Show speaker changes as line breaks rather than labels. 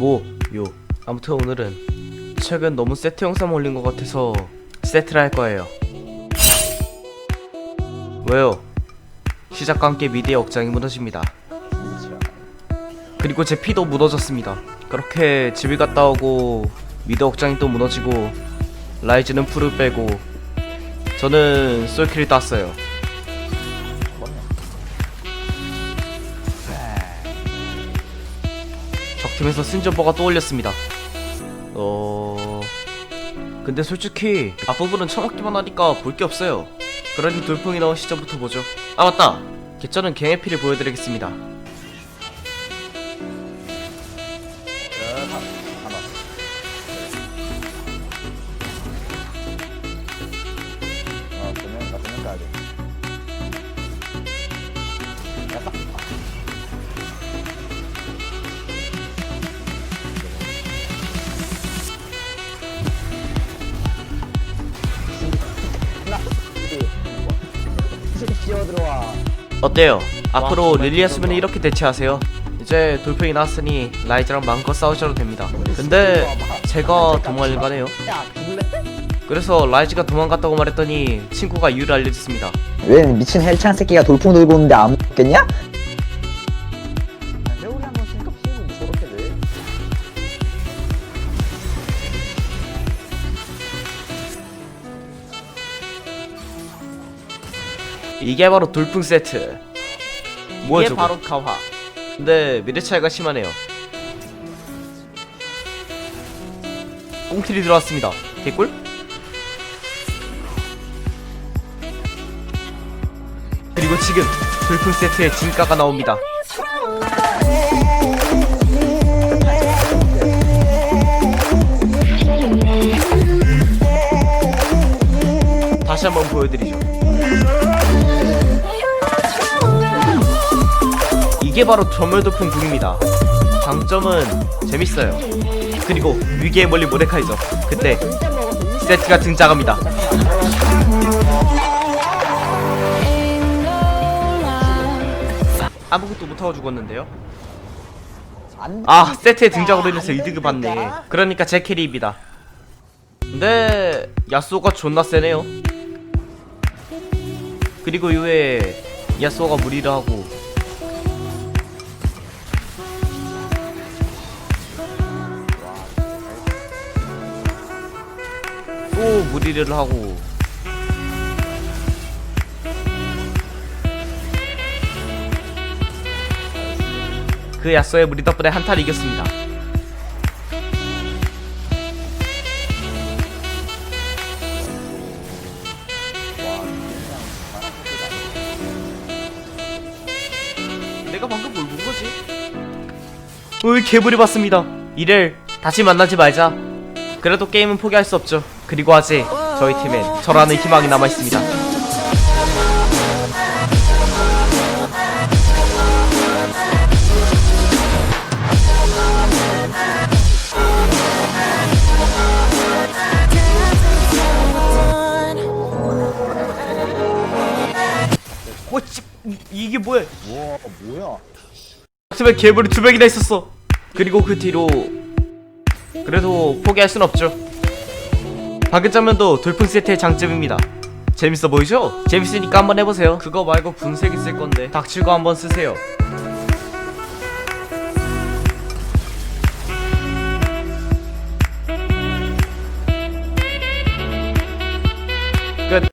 뭐, 요. 아무튼 오늘은 최근 너무 세트 영상 올린 것 같아서 세트를 할 거예요. 왜요? 시작과 함께 미디의 억장이 무너집니다. 그리고 제 피도 무너졌습니다. 그렇게 집을 갔다 오고 미드 억장이 또 무너지고 라이즈는 풀을 빼고 저는 솔킬을 땄어요. 적팀에서 신전버가 또 올렸습니다. 어... 근데 솔직히 앞부분은 처먹기만 하니까 볼 게 없어요. 그러니 돌풍이 나온 시점부터 보죠. 아 맞다! 개쩌는 갱해피를 보여드리겠습니다.
씌워 들어와.
어때요? 앞으로
와,
릴리아스면 이렇게 대체하세요. 이제 돌풍이 나왔으니 라이즈랑 마음껏 싸우셔도 됩니다. 근데 제가 도망을 가네요.
야, 죽을래?
그래서 라이즈가 도망갔다고 말했더니 친구가 이유를 알려줬습니다.
왜 미친 헬창 새끼가 돌풍 들고 오는데 안 먹겠냐?
이게 바로 돌풍 세트.
뭐야,
이게
저거?
바로 가화. 근데 미래 차이가 심하네요. 꽁킬이 들어왔습니다. 개꿀? 그리고 지금 돌풍 세트의 진가가 나옵니다. 다시 한번 보여드리죠. 이게 바로 전멸도풍 궁입니다. 장점은 재밌어요. 그리고 위기의 멀리 모데카이죠. 그때 세트가 등장합니다. 아무것도 못하고 죽었는데요. 안아 세트의 등장으로 인해서 이득을 받네. 그러니까 제 캐리입니다. 근데 야스오가 존나 세네요. 그리고 이후에 야스오가 무리를 하고 또 무리를 하고 그 야스오의 무리 덕분에 한타를 이겼습니다. 내가 방금 뭘 본 거지? 으이 개불이 봤습니다. 이를 다시 만나지 말자. 그래도 게임은 포기할 수 없죠. 그리고 아직 저희 팀엔 저라는 희망이 남아 있습니다. 뭐 씨, 이- 이게 뭐야?
우와, 뭐야?
집에 개불이 두 명이나 있었어. 그리고 그 뒤로 그래도 포기할 순 없죠. 장면도 돌풍 세트의 장점입니다. 재밌어 보이죠? 재밌으니까 한번 해보세요. 그거 말고 분색 있을 건데 닥치고 한번 쓰세요.